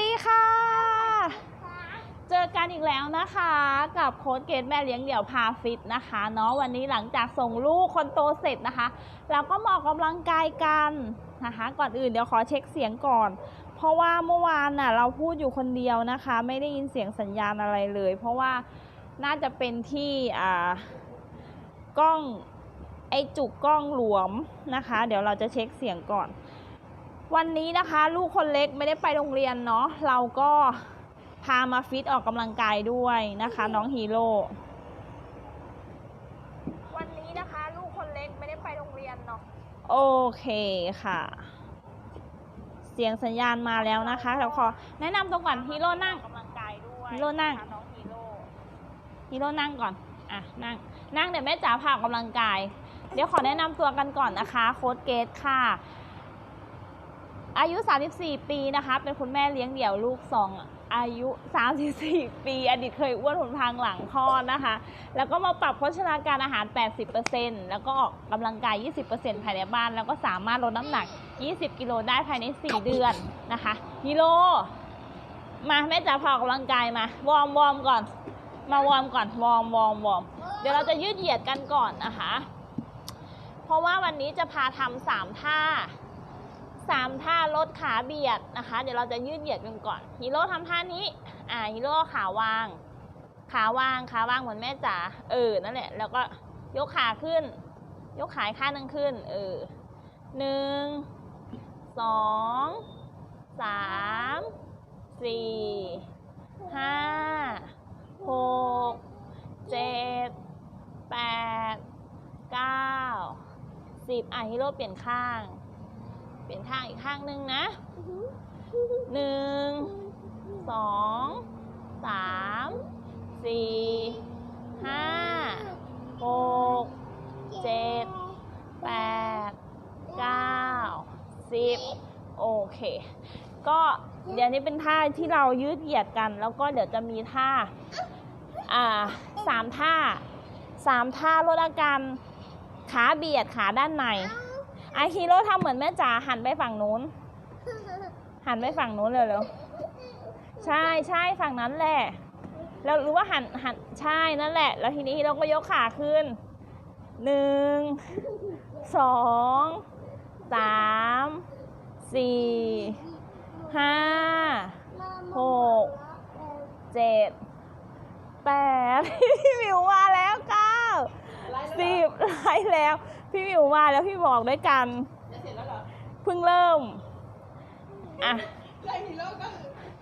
ดีค่ะ เจอกันอีกแล้วนะคะ กับโค้ดเกตแม่เลี้ยงเดี่ยวพาฟิตนะคะเนาะวันนี้หลังจากส่งลูกคนโตเสร็จนะคะ เราก็มาออกกำลังกายกันนะคะ ก่อนอื่นเดี๋ยวขอเช็คเสียงก่อน เพราะว่าเมื่อวานน่ะเราพูดอยู่คนเดียวนะคะ ไม่ได้ยินเสียงสัญญาณอะไรเลย เพราะว่าน่าจะเป็นที่อ่ากล้องไอจุกกล้องหลวมนะคะ เดี๋ยวเราจะเช็คเสียงก่อน วันนี้นะคะลูกคนเล็กไม่ได้ไปโรงเรียนเนาะเราก็พามาฟิตออกกำลังกายด้วยนะคะ น้องฮีโร่วันนี้นะคะ ลูกคนเล็กไม่ได้ไปโรงเรียนเนาะโอเคค่ะ เสียงสัญญาณมาแล้วนะคะเดี๋ยวขอแนะนำตัวก่อนฮีโร่นั่งกำลังกายด้วยฮีโร่นั่งน้องฮีโร่ฮีโร่นั่งก่อนอะนั่งนั่งเดี๋ยวแม่จ๋าพาออกกำลังกาย เดี๋ยวขอแนะนำตัวกันก่อนนะคะ โค้ดเกตค่ะ อายุ 34 ปีนะคะ เป็นคุณแม่เลี้ยงเดี่ยวลูกสองอายุ 34 ปี อดีตเคยอ้วนผลพางหลังคลอดนะคะ แล้วก็มาปรับโภชนาการอาหาร 80%แล้วก็ออกกำลังกาย 20%ภายในบ้าน แล้วก็สามารถลดน้ำหนัก 20 กิโลได้ภายใน 4 เดือนนะคะกิโล มาแม่จ๋าพออกกำลังกายมา วอร์มวอร์มก่อน มาวอร์มก่อน วอร์มวอร์มวอร์ม เดี๋ยวเราจะยืดเหยียดกันก่อนนะคะ เพราะว่าวันนี้จะพาทำสามท่า สามท่าลดขาเบียดนะคะ เดี๋ยวเราจะยืดเหยียดกันก่อนฮีโร่ทำท่านี้ อ่าฮีโร่ขาวาง ขาวางขาวางเหมือนแม่จ๋าเออนั่นแหละ แล้วก็ยกขาขึ้น ยกขาข้างหนึงขึ้น เออหนึ่งสองสามสี่ห้าหกเจ็ดแปดเก้าสิบอะฮีโร่เปลี่ยนข้าง เปลี่ยนข้างอีกข้างหนึ่งนะหนึ่งสองสามสี่ห้าหกเจ็ดแปดเก้าสิบโอเค ก็เดี๋ยวนี้เป็นท่าที่เรายืดเหยียดกัน แล้วก็เดี๋ยวจะมีท่า อ่าสามท่าสามท่าลดอาการขาเบียดขาด้านใน ไอฮีโร่ทำเหมือนแม่จ๋าหันไปฝั่งนู้น หันไปฝั่งนู้นเลยเร็วๆใช่ใช่ฝั่งนั้นแหละแล้วรู้ว่าหันหันใช่นั่นแหละ แล้วทีนี้ฮีโร่ก็ยกขาขึ้นหนึ่งสองสามสี่ห้าหกเจ็ดแปดพี่มิวมาแล้วเก้า สิบไล่แล้ว พี่หมิวมาแล้วพี่บอกด้วยกันจะเสร็จแล้วเหรอเพิ่งเริ่มอะไล่ฮีโร่ก็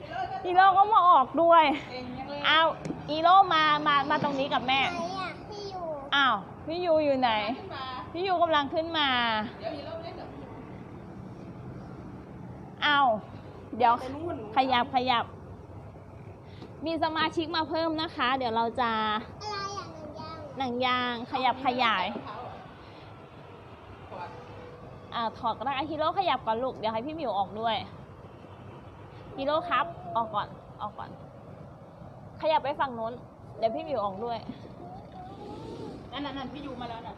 ฮีโร่ก็อีโร่ก็มาออกด้วยเองยังเลยอ้าวอีโร่มามามาตรงนี้กับแม่ไหนอะพี่อยู่อ้าวพี่ยูอยู่ไหน ขึ้นมาพี่ยูกำลังขึ้นมาเดี๋ยวฮีโร่เล่นกับพี่อ้าวเดี๋ยวไปนู่นขยับขยับ มีสมาชิกมาเพิ่มนะคะ เดี๋ยวเราจะอะไรอะ หนังยางขยับขยายถอดอ่าถอดก็ได้ฮีโร่ขยับก่อนลูก เดี๋ยวให้พี่หมิวออกด้วยฮีโร่ครับ ออกก่อน ออกก่อน ขยับไปฝั่งนู้น เดี๋ยวพี่หมิวออกด้วย นั่นนั่นพี่ยูมาแล้วน่ะ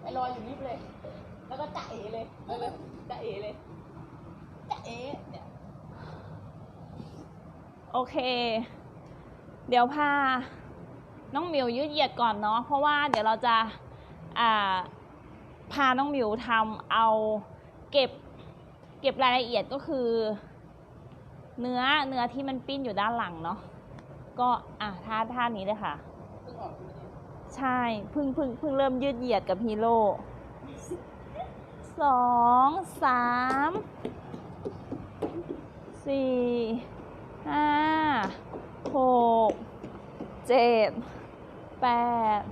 ไปรออยู่นี่เลย แล้วก็จะเอเลยเลยจะเอเลยจะเอเนี่ยโอเค เดี๋ยวพา น้องมิวยืดเหยียดก่อนเนาะเพราะว่าเดี๋ยวเราจะาพาน้องมิวทำเอาเก็บเก็บรายละเอียดก็คือ เนื้อเนื้อที่มันปิ้นอยู่ด้านหลังเนาะก็อะท่าท่านี้เลยค่ะ ใช่เพิ่งเพิ่งเพิ่งเริ่มยืดเหยียดกับฮีโร่สองสามสี่ห้าหกเจ็ด แปด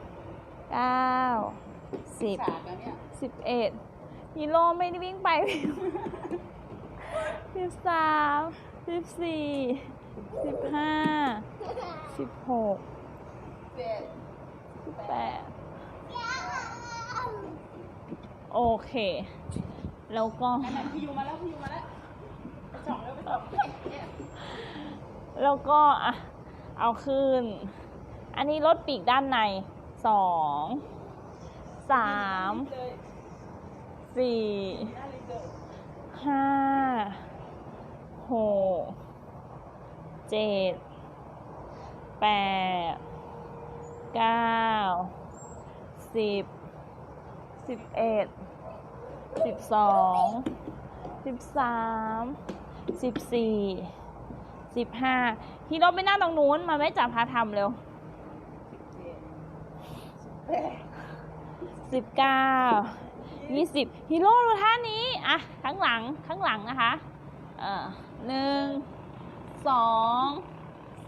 เก้าสิบฉากแล้วเนี่ยสิบเอ็ดฮีโร่ไม่ได้วิ่งไปสิบสามสิบสี่สิบห้าสิบหกเจ็ดสิบแปดโอเค แล้วก็นั่นนั่นพี่ยูมาแล้วพี่ยูมาแล้วไปส่องแล้วไปส่องเนี่ยแล้วก็อะเอาขึ้น อันนี้ลดปีกด้านในสองสามสี่ห้าหกเจ็ดแปดเก้าสิบสิบเอ็ดสิบสองสิบสามสิบสี่สิบห้าฮีโร่ไปนั่งตรงนู้นมาไม่จับพาทำเร็ว สิบเก้ายี่สิบฮีโร่ดูท่านี้อะข้างหลังข้างหลังนะคะ เออหนึ่งสอง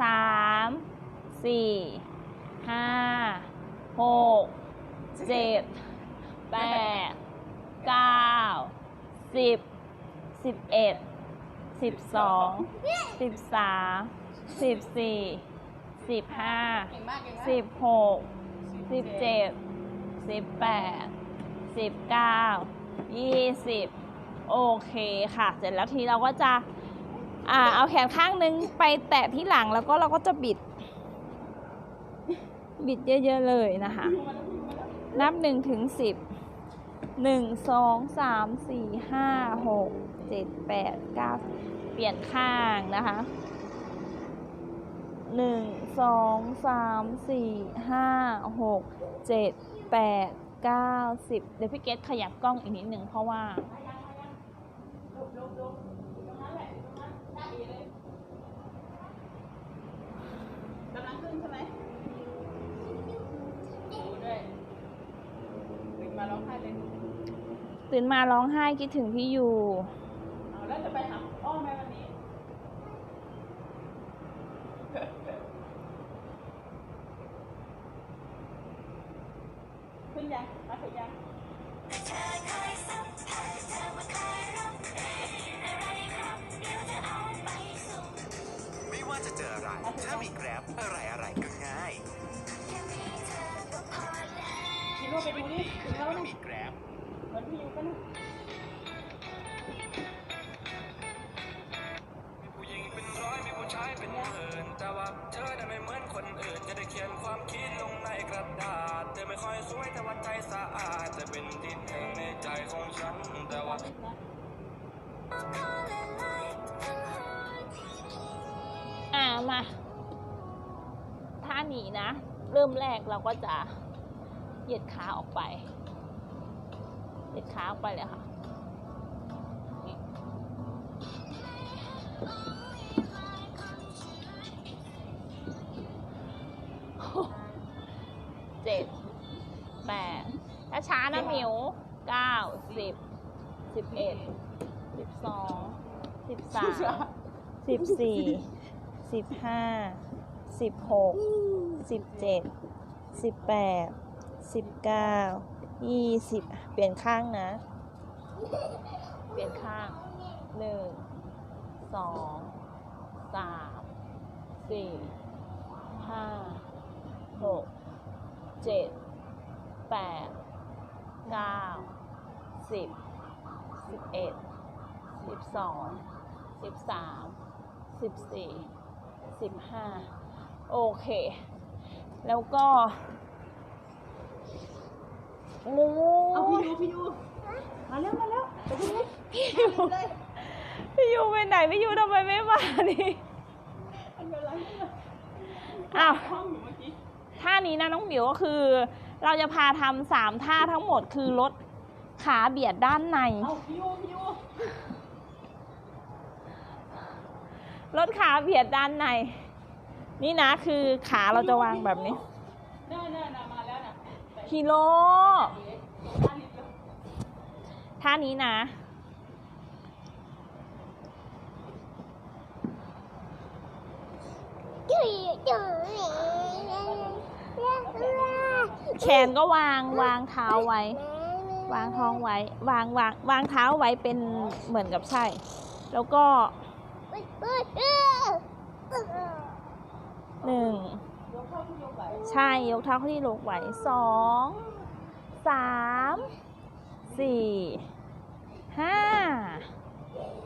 สามสี่ห้าหกเจ็ดแปดเก้าสิบสิบเอ็ดสิบสองสิบสามสิบสี่สิบห้าเก่งมากเก่งมากสิบหก สิบเจ็ดสิบแปดสิบเก้ายี่สิบโอเคค่ะ เสร็จแล้วทีเราก็จะอ่าเอาแขนข้างนึงไปแตะที่หลังแล้วก็เราก็จะบิด บิดเยอะๆเลยนะคะ นับหนึ่งถึงสิบหนึ่งสองสามสี่ห้าหกเจ็ดแปดเก้าเปลี่ยนข้างนะคะ หนึ่งสองสามสี่ห้าหกเจ็ดแปดเก้าสิบเดี๋ยวพี่เกดขยับกล้องอีกนิดหนึ่งเพราะว่า กำลังขึ้นใช่ไหมดูด้วยถึงมาร้องไห้เลย ตื่นมาร้องไห้คิดถึงพี่อยูเอา จะเจออะไร ถ้ามีแกร็บอะไรอะไรก็ง่าย คิดว่าไปดูนี่ถึงแล้วถ้านะมีแกร็บ เหมือนพี่ยูกันนะ ริ่มแรกเราก็จะเหยียดขาออกไป เหยียดขาออกไปเลยค่ะ เจ็ดแปดช้าช้านะมิวเก้าสิบสิบเอ็ดสิบสองสิบสามสิบสี่สิบห้าสิบหก สิบเจ็ดสิบแปดสิบเก้ายี่สิบเปลี่ยนข้างนะ เปลี่ยนข้างหนึ่งสองสามสี่ห้าหกเจ็ดแปดเก้าสิบสิบเอ็ดสิบสองสิบสามสิบสี่สิบห้าโอเค แล้วก็มูเอาพี่ยูพี่ยูมาแล้วมาแล้วไปดูเลยพี่ยูพี่ยูไปไหนพี่ยูทำไมไม่มานี่มันกำลังอ้าวห้องอยู่เมื่อกี้ท่านี้นะน้องหมิวก็คือ เราจะพาทำสามท่าทั้งหมดคือลดขาเบียดด้านในเอาพี่ยูพี่ยูลดขาเบียดด้านใน นี่นะคือขาเราจะวางแบบนี้น่าน่าน่ามาแล้วนะฮีโร่เอ๊ะท่านี้เลยท่านี้นะจุ๋ยจุ๋ยแขนก็วางวางเท้าไว้ วางท้องไว้ วางวางวางเท้าไว้เป็นเหมือนกับใช่ แล้วก็ หนึ่งใช่ยกเท้าเข้าที่ลงไหวสองสามสี่ห้า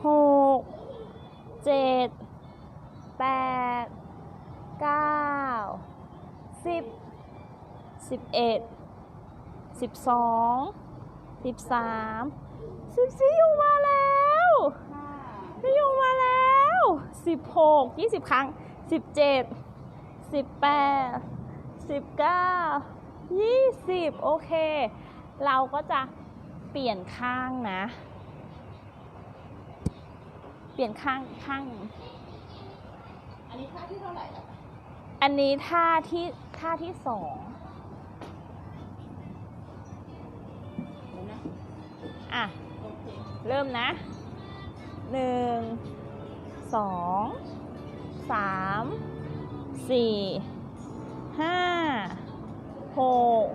หกเจ็ดแปดเก้าสิบสิบเอ็ดสิบสองสิบสามสิบสี่อยู่มาแล้วพี่อยู่มาแล้วสิบหกยี่สิบครั้งสิบเจ็ด สิบแปดสิบเก้ายี่สิบโอเค เราก็จะเปลี่ยนข้างนะ เปลี่ยนข้างข้าง อันนี้ค่าที่เท่าไหร่ล่ะอันนี้ท่าที่ท่าที่สองนะอะโอเคเริ่มนะหนึ่งสองสาม สี่ห้าหก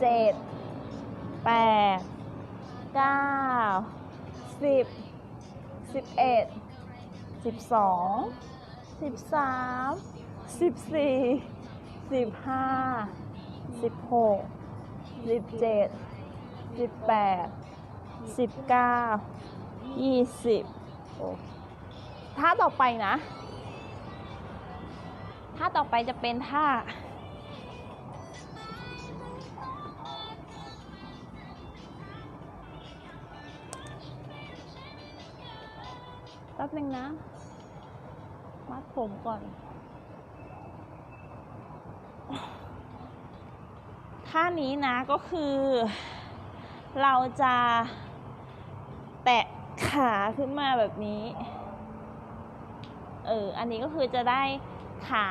เจ็ดแปดเก้าสิบสิบเอ็ดสิบสองสิบสามสิบสี่สิบห้าสิบหกสิบเจ็ดสิบแปดสิบเก้ายี่สิบโอเคท่าต่อไปนะ ท่าต่อไปจะเป็นท่าแป๊บนึงนะ มัดผมก่อน ท่านี้นะก็คือ เราจะแตะขาขึ้นมาแบบนี้ เออ อันนี้ก็คือจะได้ ขา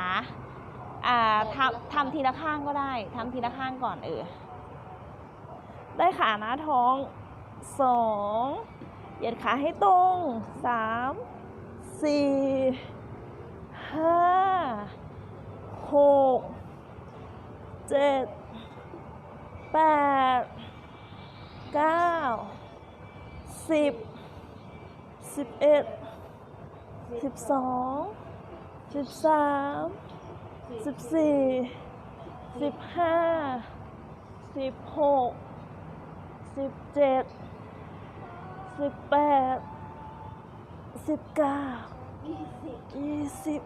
อ่าทำทำทีละข้างก็ได้ทำทีละข้างก่อนเออ ได้ขาหน้าท้องสองเหยียดขาให้ตรงสามสี่ห้าหกเจ็ดแปดเก้าสิบสิบเอ็ดสิบสอง สิบสามสิบสี่สิบห้าสิบหกสิบเจ็ดสิบแปดสิบเก้ายี่สิบ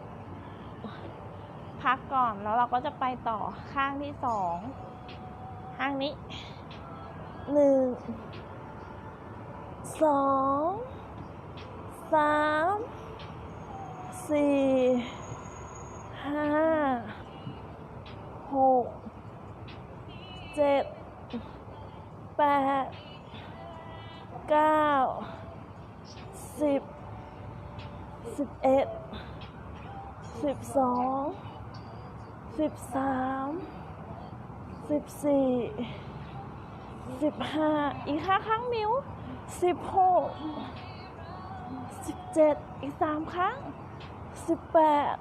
พักก่อนแล้วเราก็จะไปต่อข้างที่สองข้างนี้หนึ่งสองสาม สี่ห้าหกเจ็ดแปดเก้าสิบสิบเอ็ดสิบสองสิบสามสิบสี่สิบห้าอีกห้าครั้งมิวสิบหกสิบเจ็ดอีกสามครั้ง สิบแปด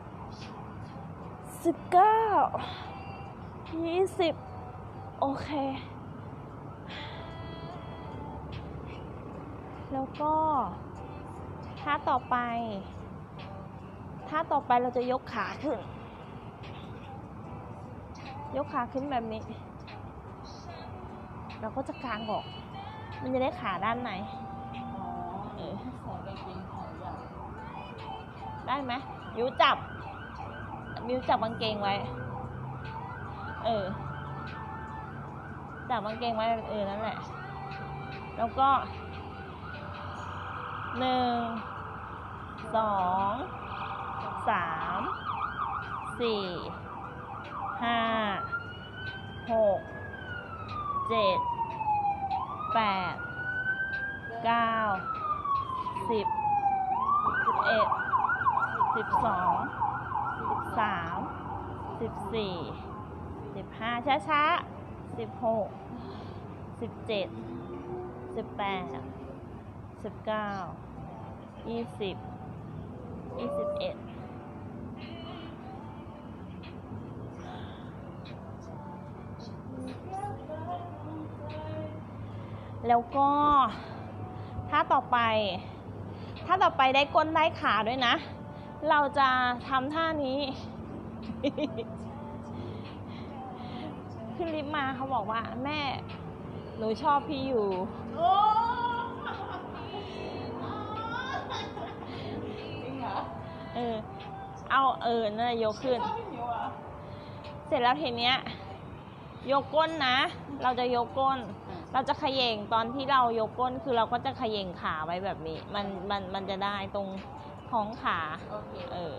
สิบเก้ายี่สิบโอเค แล้วก็ท่าต่อไปท่าต่อไปเราจะยกขาขึ้น ยกขาขึ้นแบบนี้ เราก็จะกางออก มันจะได้ขาด้านในอ๋อเออใส่กางเกงขายาวได้ไหม มิวจับ มิวจับกางเกงไว้ เออ จับกางเกงไว้เออนั่นแหละ แล้วก็หนึ่งสองสามสี่ห้าหกเจ็ดแปดเก้าสิบสิบเอ็ด สิบสองสิบสามสิบสี่สิบห้าช้าช้าสิบหกสิบเจ็ดสิบแปดสิบเก้ายี่สิบยี่สิบเอ็ดแล้วก็ถ้าต่อไปถ้าต่อไปได้ก้นได้ขาด้วยนะ เราจะทำท่านี้ ขึ้นลิฟต์มาเขาบอกว่า แม่ หนูชอบพี่อยู่โอ้จริงเหรอเออ เอาเออนั่นนะยกขึ้น ชอบพี่หมิวเหรอเสร็จแล้วทีเนี้ย ยกก้นนะ เราจะยกก้นอะเราจะเขย่งตอนที่เรายกก้นคือเราก็จะเขย่งขาไว้แบบนี้ มันมันมันจะได้ตรง ท้องขาโอเคเออ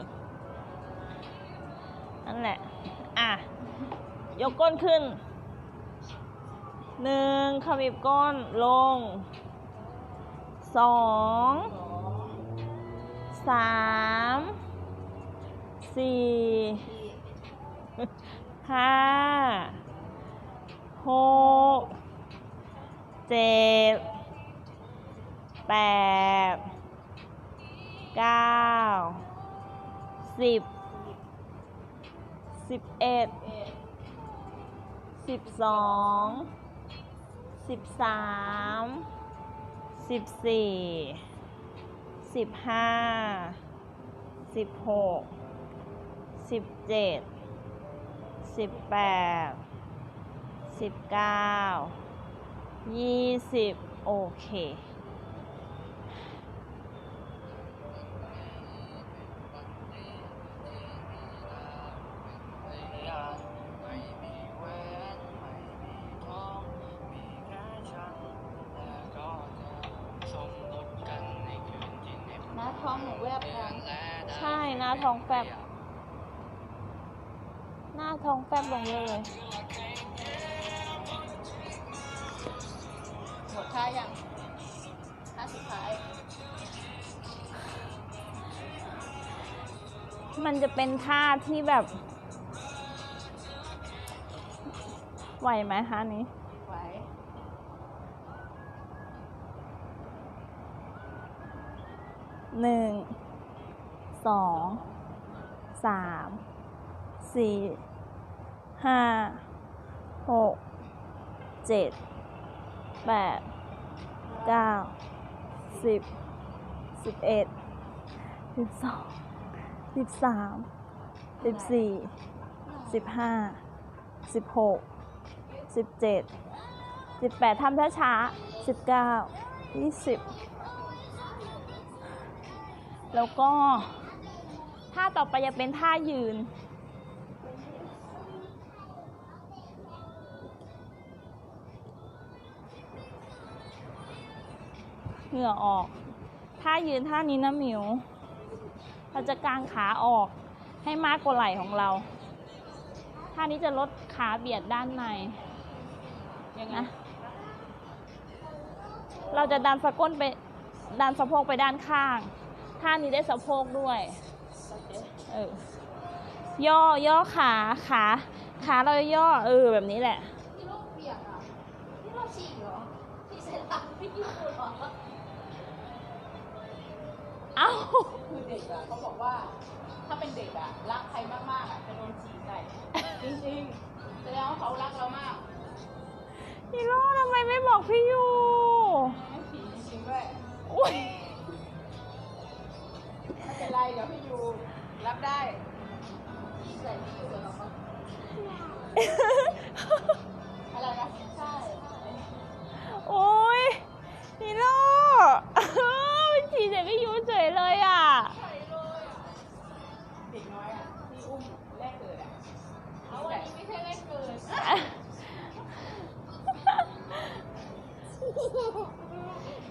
นั่นแหละ อะ ยกก้นขึ้น หนึ่งขมิบก้นลง สอง สาม สี่ ห้า หก เจ็ด แปด เก้าสิบสิบเอ็ดสิบสองสิบสามสิบสี่สิบห้าสิบหกสิบเจ็ดสิบแปดสิบเก้ายี่สิบโอเค องหนูแวบยังและได้ใช่หน้าท้องแฟบ หน้าท้องแฟบลงเยอะเลยหมดท่ายังท่าสุดท้าย มันจะเป็นท่าที่แบบ ไหวไหมคะอันนี้ไหวหนึ่ง สองสามสี่ห้าหกเจ็ดแปดเก้าสิบสิบเอ็ดสิบสองสิบสามสิบสี่สิบห้าสิบหกสิบเจ็ดสิบแปดทำช้าๆสิบเก้ายี่สิบแล้วก็าต่อไปจะเป็นท่ายืน เหงื่อออก ท่ายืนท่านี้นะหมิว เราจะกางขาออกให้มากกว่าไหล่ของเรา ท่านี้จะลดขาเบียดด้านในยังไงนะเราจะดันสะก้นไปดันสะโพกไปด้านข้าง ท่านี้ได้สะโพกด้วยโอ เคเออย่อย่อขาขาขาเราย่อเออแบบนี้แหละที่ลูกเปียกอะที่เราฉี่เหรอที่ใส่หลังพี่ยูเหรอเอ้าคือเด็กอะเขาบอกว่า ถ้าเป็นเด็กอะรักใครมากๆอะจะโดนฉี่ใส่จริงๆแสดงว่าเขารักเรามากฮีโร่ทำไมไม่บอกพี่ยูไม่ฉี่จริงๆด้วยอุ้ยไม่เป็นไรเดี๋ยวพี่ยู รับได้ฉี่ใส่พี่ยูเดี๋ยวเราก็อะไรนะใช่โอ้ยฮีโร่มันฉี่ใส่พี่ยูเฉยเลยอะเด็กน้อยอะที่อุ้มแรกเกิดอะเอาวันนี้ไม่ใช่แรกเกิด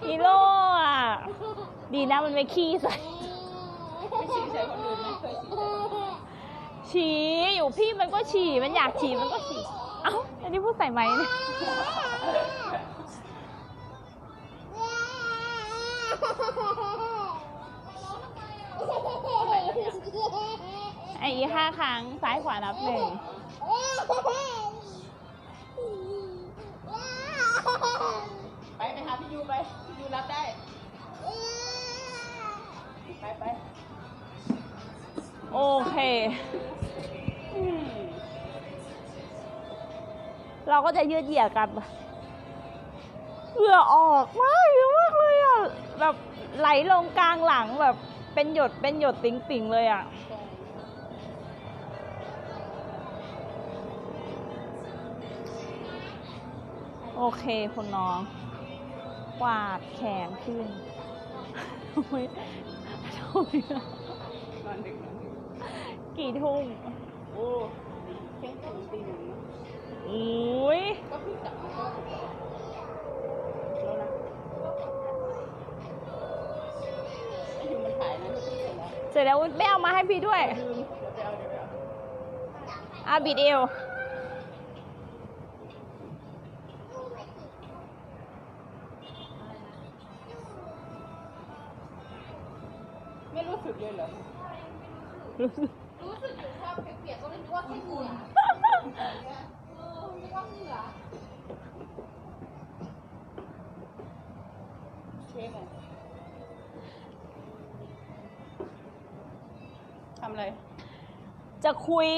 ฮีโร่อะ ดีนะมันไม่ขี้ใส่ ไม่ฉี่ใส่คนอื่นไม่เคยฉี่ใส่คนอื่น ฉี่อยู่พี่มันก็ฉี่มันอยากฉี่มันก็ฉี่เอ้าอันนี้พูดใส่ไหมค์เนี่ยไอ้อีห้าครั้งซ้ายขวานับหนึ่งไปไปหาพี่ยูไปพี่ยูรับได้ ไปไปโอเค เราก็จะยืดเหยียดกันเหงื่อออกมากเยอะมากเลยอะแบบไหลลงกลางหลังแบบเป็นหยดเป็นหยดติ่งๆเลยอะโอเคคุณน้องกวาดแขนขึ้นโอ้ยโอ้ยกี่ทุ่มโอ้เที่ยงคืนตีหนึ่ง อุ้ยก็เพิ่งกลับมาก็แล้วนะไอ้ยูมันถ่ายนะที่เสร็จแล้วเสร็จแล้วไม่เอามาให้พี่ด้วยลืมเดี๋ยวไปเอาเดี๋ยวไปเอาอาบิดเอวไม่รู้สึกเลยเหรอ รู้สึกอยู่ถ้าเปียกๆก็เลยนึกว่าแค่เหงื่อ ทำอะไร จะคุย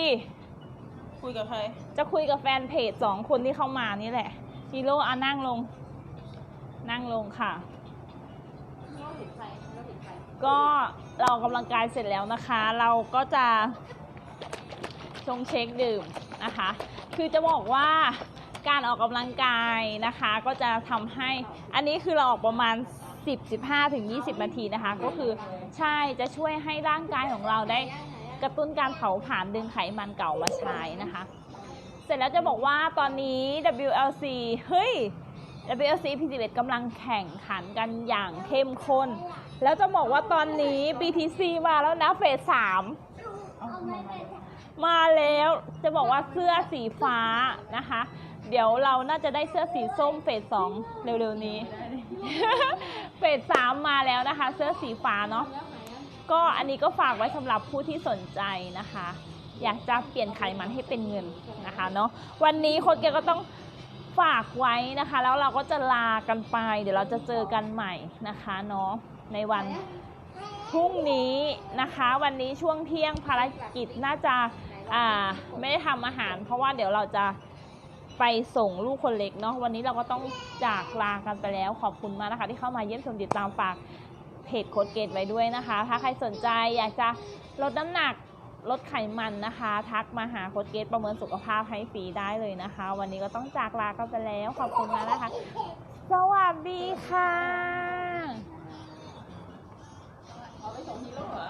คุยกับใคร จะคุยกับแฟนเพจสองคนที่เข้ามานี่แหละฮีโร่อะนั่งลง นั่งลงค่ะเราเห็นใครเราเห็นใครก็เราออกกำลังกายเสร็จแล้วนะคะ เราก็จะชงเช็คดื่มนะคะ คือจะบอกว่าการออกกำลังกายนะคะ ก็จะทำให้อันนี้คือเราออกประมาณ 10 15ถึง20 นาทีนะคะ ก็คือใช่จะช่วยให้ร่างกายของเราได้กระตุ้นการเผาผลาญดึงไขมันเก่ามาใช้นะคะ เสร็จแล้วจะบอกว่าตอนนี้ WLC เฮ้ย WLC P11 กำลังแข่งขันกันอย่างเข้มข้น แล้วจะบอกว่าตอนนี้ BTC มาแล้วนะเฟสสา มาแล้วจะบอกว่าเสื้อสีฟ้านะคะ เดี๋ยวเราน่าจะได้เสื้อสีส้มเฟสสองเร็วๆนี้ เฟสสามมาแล้วนะคะ เสื้อสีฟ้าเนาะก็อันนี้ก็ฝากไว้สำหรับผู้ที่สนใจนะคะ อยากจะเปลี่ยนไขมันให้เป็นเงินนะคะเนาะวันนี้คนเกก็ต้องฝากไว้นะคะ แล้วเราก็จะลากันไป เดี๋ยวเราจะเจอกันใหม่นะคะเนาะในวันพรุ่งนี้นะคะ วันนี้ช่วงเที่ยงภารกิจน่าจะ่าไม่ได้ทำอาหาร เพราะว่าเดี๋ยวเราจะไปส่งลูกคนเล็กเนาะวันนี้เราก็ต้องจากลากันไปแล้วขอบคุณมากนะคะ ที่เข้ามาเยี่ยมชมติดตามฝากเพจโค้ดเกตไว้ด้วยนะคะ ถ้าใครสนใจอยากจะลดน้ำหนักลดไขมันนะคะ ทักมาหาโค้ดเกตประเมินสุขภาพให้ฟรีได้เลยนะคะ วันนี้ก็ต้องจากลากันไปแล้วขอบคุณมากนะคะ สวัสดีค่ะเอาไปส่งฮีโร่เหรอ